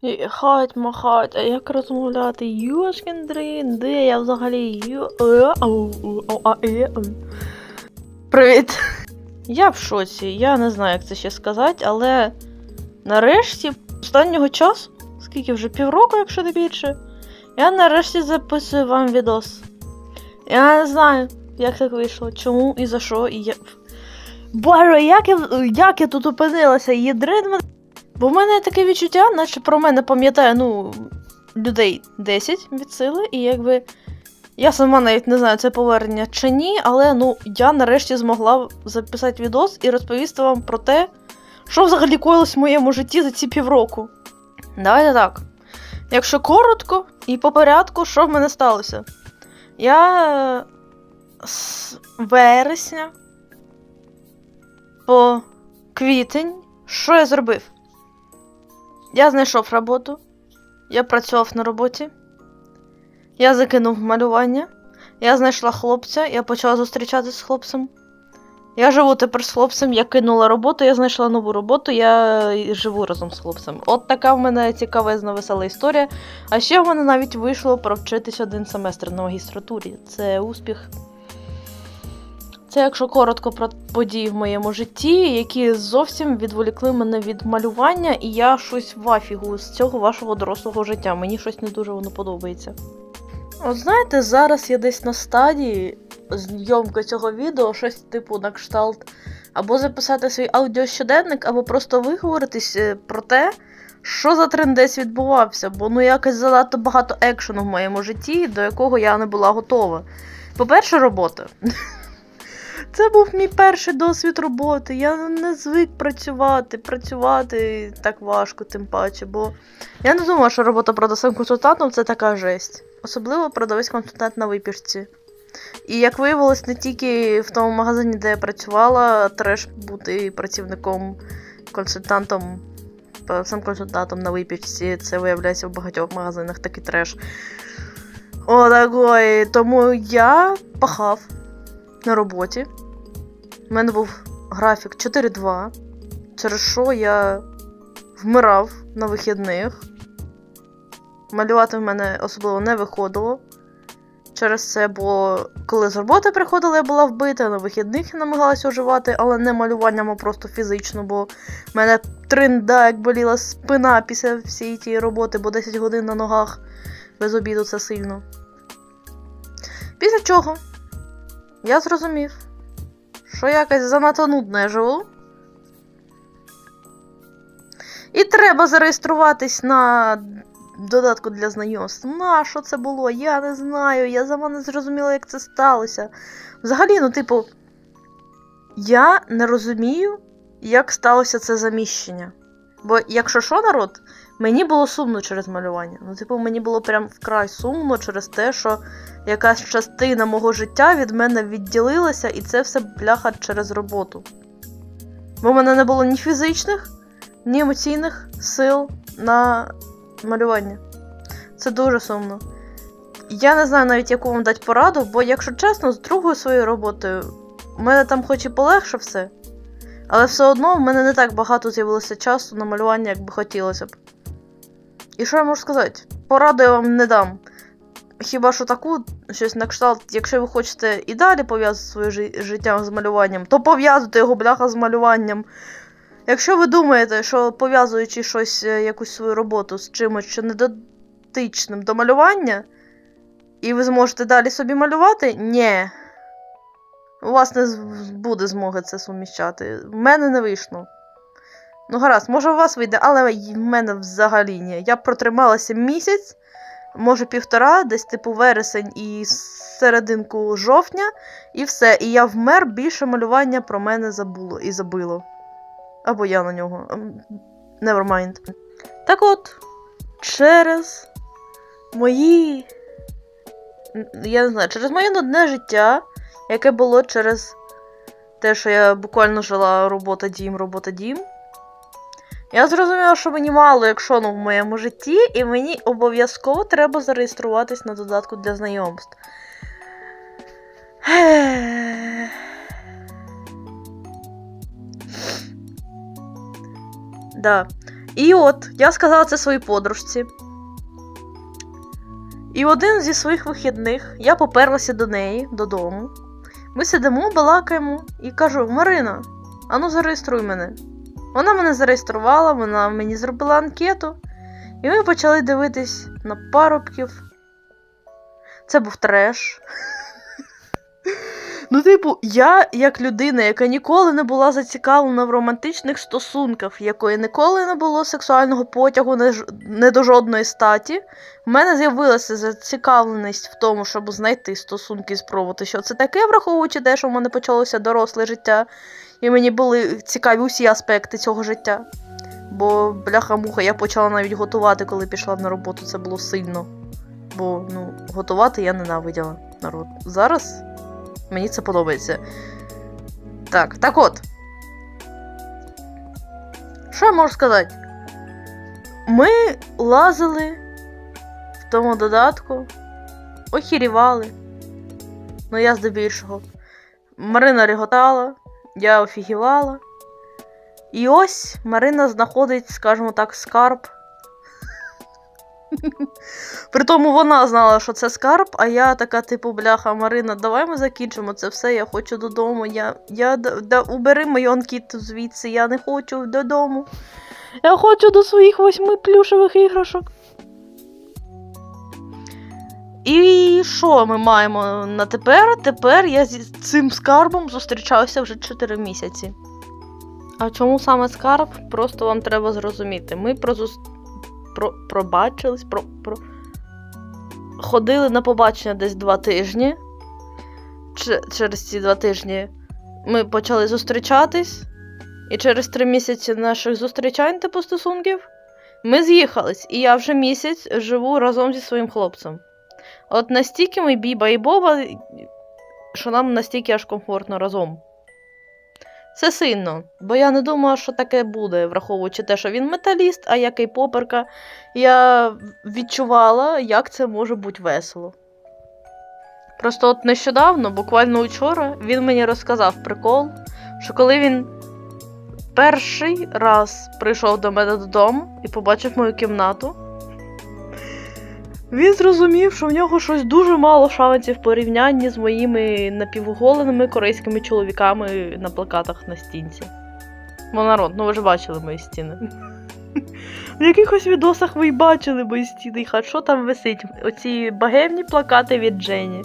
Хать махать, а як розмовляти? Юшкін дрін, де я взагалі? Е, е. Привіт. Я в шоці, я не знаю, як це ще сказати, але нарешті, останнього часу, скільки вже півроку, якщо не більше, я нарешті записую вам відос. Я не знаю, як так вийшло, чому і за що, і я. Боже, як я, як я тут опинилася? Єдрин мене. Бо в мене таке відчуття, наче про мене пам'ятає, ну, людей 10 від сили, і якби. Я сама навіть не знаю, це повернення чи ні, але ну, я нарешті змогла записати відос і розповісти вам про те, що взагалі коїлось в моєму житті за ці півроку. Давайте так. Якщо коротко і по порядку, що в мене сталося? Я з вересня по квітень, що я зробив? Я знайшов роботу, я працював на роботі, я закинув малювання, я знайшла хлопця, я почала зустрічатися з хлопцем. Я живу тепер з хлопцем, я кинула роботу, я знайшла нову роботу, я живу разом з хлопцем. От така в мене цікавезна весела історія. А ще в мене навіть вийшло провчитись один семестр на магістратурі. Це успіх. Це якщо коротко про події в моєму житті, які зовсім відволікли мене від малювання, і я щось в афігу з цього вашого дорослого життя. Мені щось не дуже воно подобається. От знаєте, зараз я десь на стадії зйомки цього відео, щось типу на кшталт, або записати свій аудіощоденник, або просто виговоритись е, про те, що за тренд десь відбувався, бо ну якось занадто багато екшену в моєму житті, до якого я не була готова. По-перше, робота. Це був мій перший досвід роботи. Я не звик працювати. Працювати так важко, тим паче, бо я не думала, що робота продавцем консультантом це така жесть. Особливо продавець консультант на випічці. І як виявилось, не тільки в тому магазині, де я працювала, треш бути працівником, консультантом, продавцем консультантом на випічці. Це виявляється в багатьох магазинах такий треш. О, такой. Тому я пахав на роботі. У мене був графік 4-2, через що я вмирав на вихідних. Малювати в мене особливо не виходило. Через це, бо коли з роботи приходила, я була вбита, на вихідних я намагалася оживати, але не малюванням, а просто фізично, бо в мене тринда, як боліла спина після всієї тієї роботи, бо 10 годин на ногах без обіду це сильно. Після чого я зрозумів, що якось занадто нудно я живу. І треба зареєструватись на додатку для знайомств. На що це було? Я не знаю. Я сама не зрозуміла, як це сталося. Взагалі, ну, типу, я не розумію, як сталося це заміщення. Бо, якщо що, народ, мені було сумно через малювання. Ну, типу, мені було прям вкрай сумно через те, що якась частина мого життя від мене відділилася, і це все бляха через роботу. Бо в мене не було ні фізичних, ні емоційних сил на малювання. Це дуже сумно. Я не знаю навіть, яку вам дати пораду, бо, якщо чесно, з другою своєю роботою у мене там хоч і полегше все, але все одно в мене не так багато з'явилося часу на малювання, як би хотілося б. І що я можу сказати? Пораду я вам не дам. Хіба що таку щось на кшталт, якщо ви хочете і далі пов'язати своє жи- життя з малюванням, то пов'язуйте його бляха з малюванням. Якщо ви думаєте, що пов'язуючи щось, е, якусь свою роботу з чимось, що не дотичним до малювання, і ви зможете далі собі малювати, ні. У вас не буде змоги це суміщати. В мене не вийшло. Ну, гаразд, може у вас вийде, але в мене взагалі ні. Я протрималася місяць, може півтора, десь типу вересень і серединку жовтня, і все. І я вмер, більше малювання про мене забуло і забило. Або я на нього. Ем, Never mind. Так от, через мої. Я не знаю, через моє нудне життя, яке було через те, що я буквально жила робота дім, робота дім. Я зрозуміла, що мені мало екшону в моєму житті, і мені обов'язково треба зареєструватись на додатку для знайомств. Да. І от, я сказала це своїй подружці. І один зі своїх вихідних я поперлася до неї додому. Ми сидимо, балакаємо і кажу: Марина, ану зареєструй мене. Вона мене зареєструвала, вона мені зробила анкету, і ми почали дивитись на парубків. Це був треш. Ну, типу, я, як людина, яка ніколи не була зацікавлена в романтичних стосунках, якої ніколи не було сексуального потягу не, ж- не до жодної статі, в мене з'явилася зацікавленість в тому, щоб знайти стосунки і спробувати, що це таке, враховуючи те, що в мене почалося доросле життя, і мені були цікаві усі аспекти цього життя. Бо, бляха-муха, я почала навіть готувати, коли пішла на роботу, це було сильно. Бо ну, готувати я ненавиділа народ. Зараз мені це подобається. Так, так от. Що я можу сказати? Ми лазили в тому додатку, охірівали. Ну, я здебільшого. Марина реготала, я офігівала. І ось Марина знаходить, скажімо так, скарб. Притому вона знала, що це скарб, а я така, типу, бляха, Марина, давай ми закінчимо це все, я хочу додому. Я, я, да, убери мою анкету звідси, я не хочу додому. Я хочу до своїх восьми плюшевих іграшок. І що ми маємо на тепер? Тепер я зі цим скарбом зустрічаюся вже 4 місяці. А чому саме скарб? Просто вам треба зрозуміти. Ми прозус... про... пробачились, про... Про... ходили на побачення десь два тижні. Ч... Через ці два тижні ми почали зустрічатись. І через три місяці наших зустрічань типу стосунків ми з'їхались, і я вже місяць живу разом зі своїм хлопцем. От настільки ми Біба і Боба, що нам настільки аж комфортно разом. Це сильно, бо я не думала, що таке буде, враховуючи те, що він металіст, а я кей-поперка. Я відчувала, як це може бути весело. Просто от нещодавно, буквально вчора, він мені розказав прикол, що коли він перший раз прийшов до мене додому і побачив мою кімнату, він зрозумів, що в нього щось дуже мало шансів в порівнянні з моїми напівголеними корейськими чоловіками на плакатах на стінці. Бо народ, ну ви ж бачили мої стіни. В якихось відосах ви й бачили мої стіни, а що там висить? Оці багемні плакати від Джені.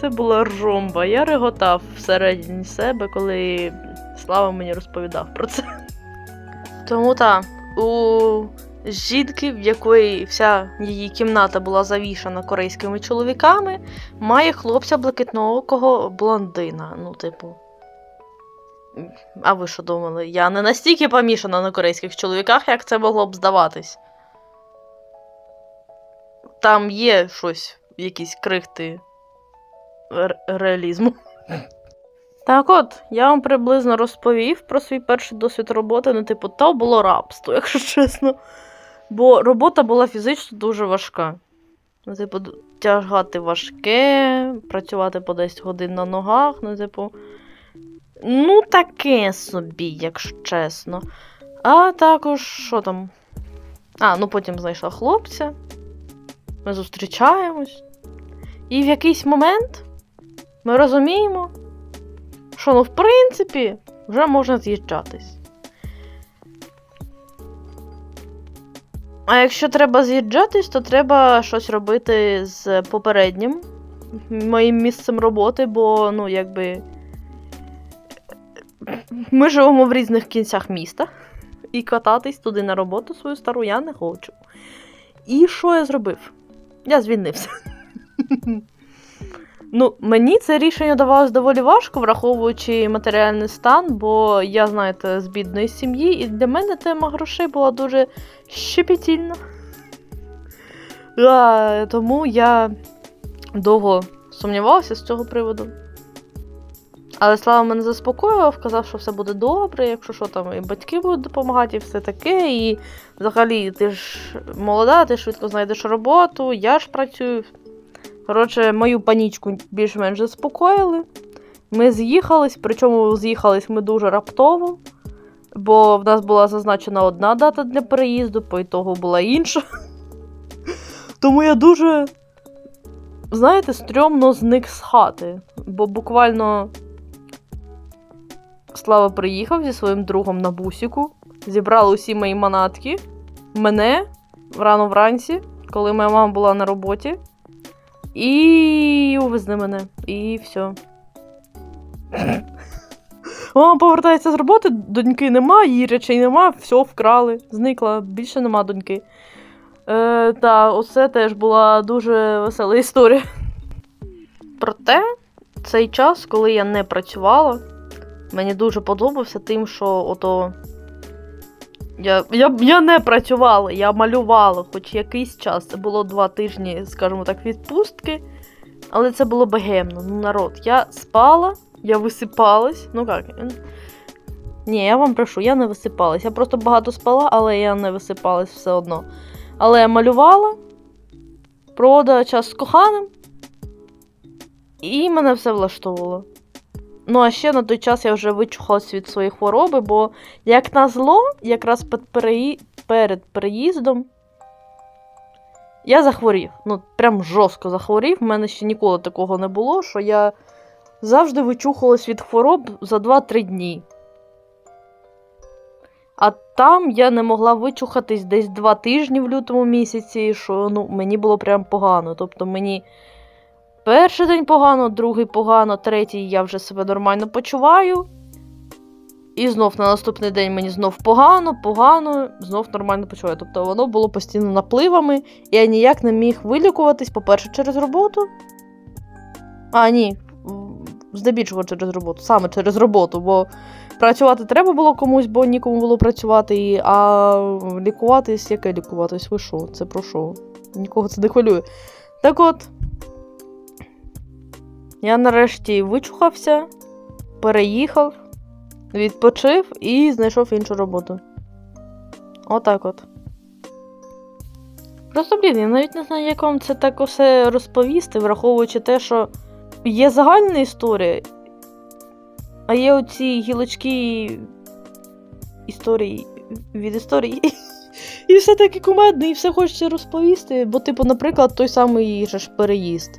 Це була ржомба. Я реготав всередині себе, коли Слава мені розповідав про це. Тому так, у жінки, в якої вся її кімната була завішана корейськими чоловіками, має хлопця блакитноокого блондина. Ну, типу. А ви що думали? Я не настільки помішана на корейських чоловіках, як це могло б здаватись. Там є щось, якісь крихти ре- реалізму. Так от, я вам приблизно розповів про свій перший досвід роботи. Ну, типу, то було рабство, якщо чесно. Бо робота була фізично дуже важка. Ну, типу, тягати важке, працювати по 10 годин на ногах, ну, типу. Ну, таке собі, якщо чесно. А також, що там? А, ну потім знайшла хлопця. Ми зустрічаємось. І в якийсь момент ми розуміємо, що ну, в принципі, вже можна з'їжджатись. А якщо треба з'їжджатись, то треба щось робити з попереднім моїм місцем роботи, бо, ну, якби. Ми живемо в різних кінцях міста, і кататись туди на роботу свою стару я не хочу. І що я зробив? Я звільнився. Ну, мені це рішення давалось доволі важко, враховуючи матеріальний стан, бо я, знаєте, з бідної сім'ї, і для мене тема грошей була дуже щепетільна. А, тому я довго сумнівалася з цього приводу. Але Слава мене заспокоював, казав, що все буде добре, якщо що там і батьки будуть допомагати, і все таке. І взагалі ти ж молода, ти швидко знайдеш роботу, я ж працюю. Коротше, мою панічку більш-менш заспокоїли. Ми з'їхались, причому з'їхались ми дуже раптово, бо в нас була зазначена одна дата для переїзду, по ітогу була інша. Тому я дуже, знаєте, стрьомно зник з хати. Бо буквально Слава приїхав зі своїм другом на бусіку, зібрали усі мої манатки, мене рано вранці, коли моя мама була на роботі, і увезли мене. І все. Мама повертається з роботи, доньки нема, її речей нема, все вкрали, зникла, більше нема доньки. Е, та, оце теж була дуже весела історія. Проте, цей час, коли я не працювала, мені дуже подобався тим, що ото. Я, я, я не працювала, я малювала хоч якийсь час. Це було два тижні, скажімо так, відпустки. Але це було богемно. Ну, народ, я спала, я висипалась. Ну як? Ні, я вам прошу, я не висипалась. Я просто багато спала, але я не висипалась все одно. Але я малювала, проводила час з коханим, і мене все влаштовувало. Ну, а ще на той час я вже вичухалась від своєї хвороби, бо, як назло, якраз перед переїздом я захворів. Ну, прям жорстко захворів. У мене ще ніколи такого не було, що я завжди вичухалась від хвороб за 2-3 дні. А там я не могла вичухатись десь 2 тижні в лютому місяці, що ну, мені було прям погано. Тобто мені перший день погано, другий погано, третій я вже себе нормально почуваю. І знов на наступний день мені знов погано, погано, знов нормально почуваю. Тобто воно було постійно напливами, я ніяк не міг вилікуватись, по-перше, через роботу. А, ні, здебільшого через роботу, саме через роботу, бо працювати треба було комусь, бо нікому було працювати, а лікуватись, яке лікуватись? Ви що? Це про що? Нікого це не хвилює. Так от. Я нарешті вичухався, переїхав, відпочив і знайшов іншу роботу. Отак от. Просто, блін, я навіть не знаю, як вам це так усе розповісти, враховуючи те, що є загальна історія, а є оці гілочки історії від історії. І все таки кумедно, і все хочеться розповісти. Бо, типу, наприклад, той самий же ж переїзд.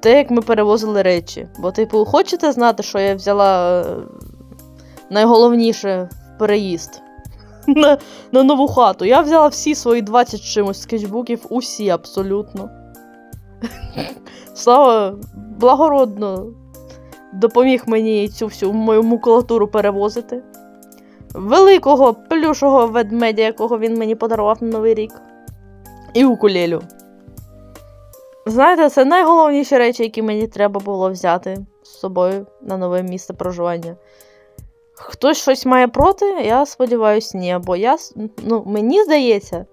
Те, як ми перевозили речі. Бо, типу, хочете знати, що я взяла е, найголовніше в переїзд? На, на нову хату. Я взяла всі свої 20 з чимось скетчбуків, усі абсолютно. Слава благородно допоміг мені цю всю мою макулатуру перевозити. Великого плюшого ведмедя, якого він мені подарував на Новий рік. І укулелю. Знаєте, це найголовніші речі, які мені треба було взяти з собою на нове місце проживання. Хтось щось має проти, я сподіваюся, ні. Бо я, ну, мені здається,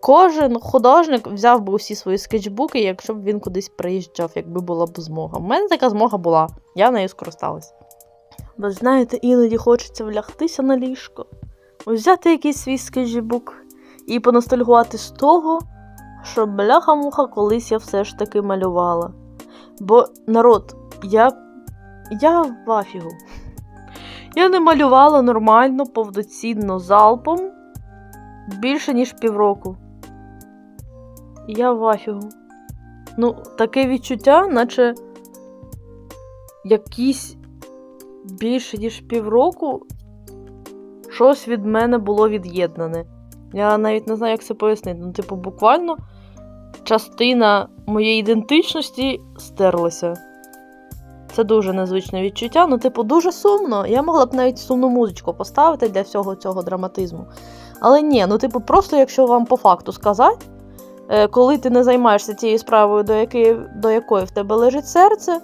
кожен художник взяв би усі свої скетчбуки, якщо б він кудись приїжджав, якби була б змога. У мене така змога була, я нею скористалась. Бо знаєте, іноді хочеться влягтися на ліжко, взяти якийсь свій скетчбук і поностальгувати з того, що бляха-муха колись я все ж таки малювала. Бо народ, я. я в афігу. Я не малювала нормально, повноцінно залпом більше, ніж півроку. Я в афігу. Ну, таке відчуття, наче якісь більше, ніж півроку щось від мене було від'єднане. Я навіть не знаю, як це пояснити. Ну, типу, буквально частина моєї ідентичності стерлася. Це дуже незвичне відчуття. Ну, типу, дуже сумно. Я могла б навіть сумну музичку поставити для всього цього драматизму. Але ні, ну, типу, просто якщо вам по факту сказати, е, коли ти не займаєшся тією справою, до якої, до якої в тебе лежить серце,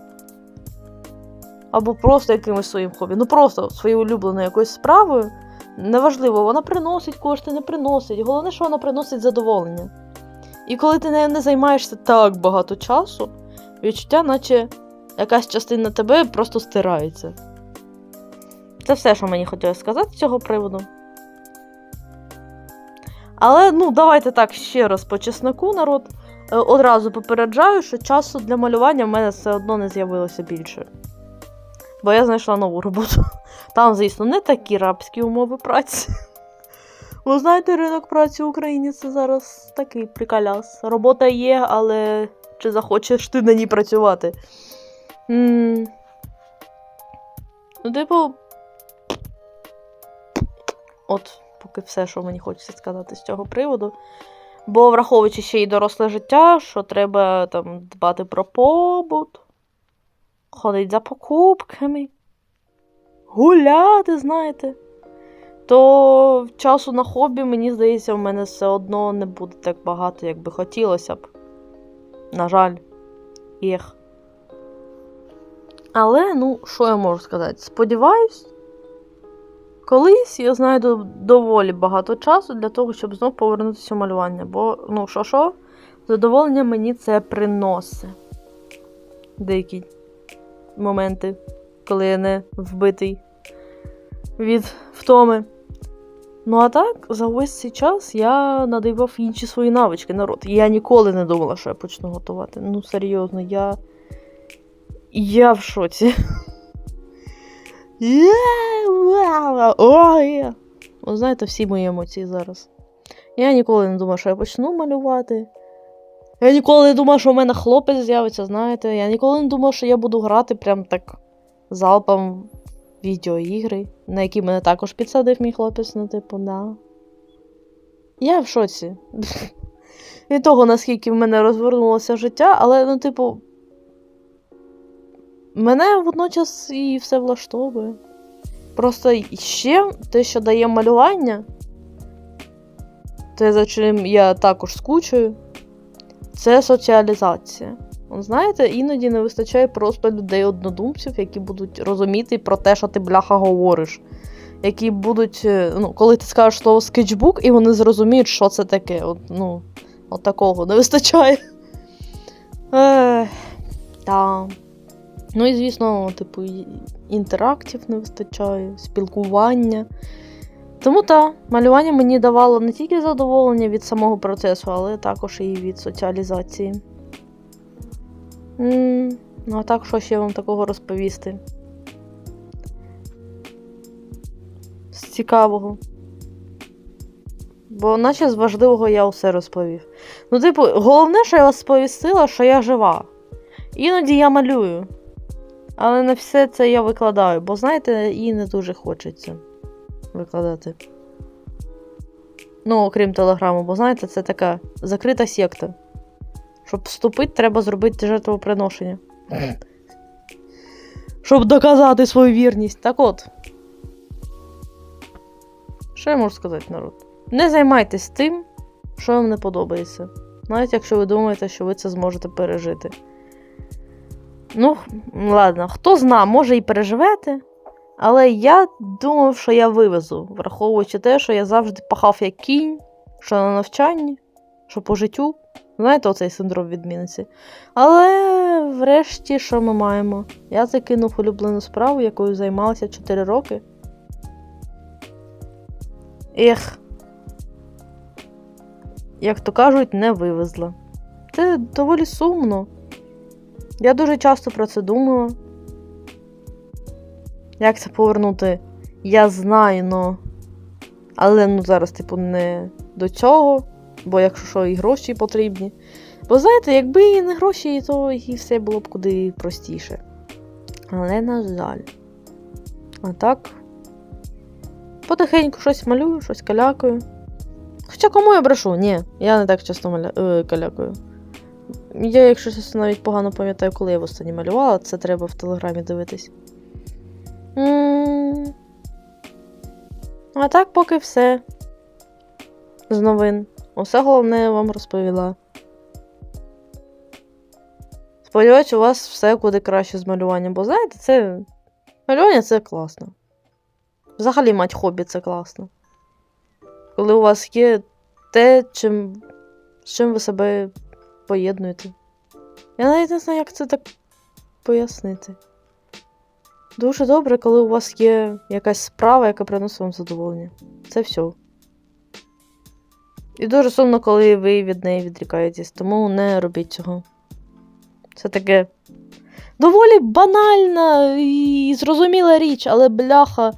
або просто якимось своїм хобі, ну просто своєю улюбленою якоюсь справою, неважливо, вона приносить кошти, не приносить. Головне, що вона приносить задоволення. І коли ти нею не займаєшся так багато часу, відчуття, наче якась частина тебе просто стирається. Це все, що мені хотілося сказати з цього приводу. Але ну, давайте так ще раз по чесноку, народ. Е, Одразу попереджаю, що часу для малювання в мене все одно не з'явилося більше. Бо я знайшла нову роботу. Там, звісно, не такі рабські умови праці. Ви знаєте, ринок праці в Україні це зараз такий приколяс. Робота є, але чи захочеш ти на ній працювати? м Ну, типу. От, поки все, що мені хочеться сказати з цього приводу. Бо враховуючи ще й доросле життя, що треба там дбати про побут, ходити за покупками, гуляти, знаєте. То часу на хобі, мені здається, в мене все одно не буде так багато, як би хотілося б. На жаль, їх. Але, ну, що я можу сказати? Сподіваюсь, колись я знайду доволі багато часу для того, щоб знов повернутися у малювання. Бо, ну, що що, задоволення мені це приносить. Деякі моменти, коли я не вбитий від втоми. Ну, а так, за весь цей час я надивав інші свої навички народ. Я ніколи не думала, що я почну готувати. Ну, серйозно, я. Я в шоці. Ой! Ви знаєте, всі мої емоції зараз. Я ніколи не думала, що я почну малювати. Я ніколи не думала, що в мене хлопець з'явиться, знаєте. Я ніколи не думала, що я буду грати прям так залпом відеоігри, на які мене також підсадив мій хлопець, ну, типу, да. Я в шоці. Від того, наскільки в мене розвернулося життя, але, ну, типу, мене водночас і все влаштовує. Просто ще те, що дає малювання, те, за чим я також скучую, це соціалізація. От Знаєте, іноді не вистачає просто людей-однодумців, які будуть розуміти про те, що ти бляха говориш. Які будуть, е, ну, коли ти скажеш слово скетчбук, і вони зрозуміють, що це таке. От, ну, от такого не вистачає. Та. Ну і, звісно, типу, інтерактів не вистачає, спілкування. Тому так, малювання мені давало не тільки задоволення від самого процесу, але також і від соціалізації. М, Ну, а так, що ще вам такого розповісти? З цікавого. Бо наче з важливого я усе розповів. Ну, типу, головне, що я вас сповістила, що я жива. Іноді я малюю. Але на все це я викладаю, бо знаєте, і не дуже хочеться викладати. Ну, окрім телеграму, бо знаєте, це така закрита секта. Щоб вступити, треба зробити жертвоприношення. Щоб доказати свою вірність. Так от. Що я можу сказати, народ? Не займайтесь тим, що вам не подобається. Навіть якщо ви думаєте, що ви це зможете пережити. Ну, ладно, хто зна, може і переживете. Але я думав, що я вивезу, враховуючи те, що я завжди пахав як кінь, що на навчанні, що по життю. Знаєте, оцей синдром відмінниці. Але врешті, що ми маємо? Я закинув улюблену справу, якою займалася 4 роки. Ех. Як то кажуть, не вивезла. Це доволі сумно. Я дуже часто про це думала. Як це повернути? Я знаю, но. Але ну зараз, типу, не до цього, бо якщо що, і гроші потрібні. Бо знаєте, якби і не гроші, то і все було б куди простіше. Але, на жаль. А так. Потихеньку щось малюю, щось калякаю. Хоча кому я брешу? Ні, я не так часто маля... е, калякаю. Я, якщо чесно, навіть погано пам'ятаю, коли я востаннє малювала, це треба в телеграмі дивитись. М. А так поки все. З новин. Усе головне я вам розповіла. Сподіваюсь, у вас все куди краще з малюванням, бо знаєте, це. Малювання це класно. Взагалі мать хобі це класно. Коли у вас є те, чим, з чим ви себе поєднуєте. Я навіть не знаю, як це так пояснити. Дуже добре, коли у вас є якась справа, яка приносить вам задоволення. Це все. І дуже сумно, коли ви від неї відрікаєтесь, тому не робіть цього. Це таке доволі банальна і зрозуміла річ, але бляха.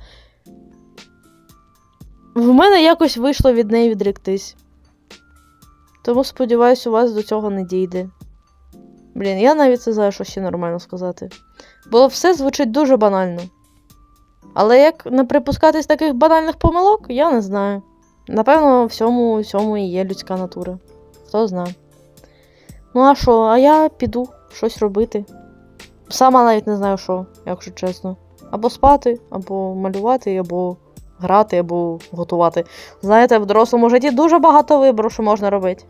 В мене якось вийшло від неї відректись. Тому сподіваюсь, у вас до цього не дійде. Блін, я навіть не знаю, що ще нормально сказати. Бо все звучить дуже банально. Але як не припускатись таких банальних помилок, я не знаю. Напевно, в цьому, в цьому і є людська натура. Хто знає. Ну а що, а я піду щось робити. Сама навіть не знаю що, якщо чесно. Або спати, або малювати, або грати, або готувати. Знаєте, в дорослому житті дуже багато вибору, що можна робити.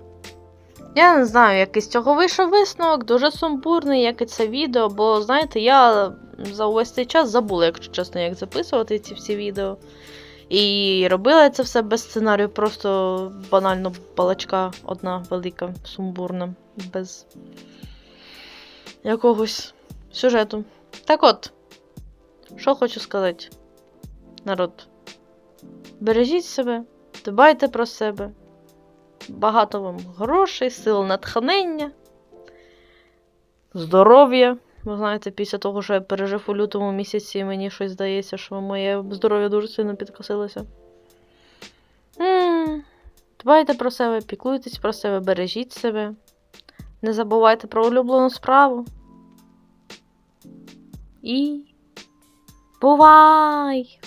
Я не знаю, який з цього вийшов висновок, дуже сумбурний, як і це відео, бо, знаєте, я за увесь цей час забула, якщо чесно, як записувати ці всі відео. І робила я це все без сценарію, просто банально балачка одна велика, сумбурна, без якогось сюжету. Так от, що хочу сказати, народ. Бережіть себе, дбайте про себе. Багато вам грошей, сил натхнення, здоров'я. Ви знаєте, після того, що я пережив у лютому місяці, мені щось здається, що моє здоров'я дуже сильно підкосилося. Дбайте про себе, піклуйтесь про себе, бережіть себе. Не забувайте про улюблену справу. І бувай!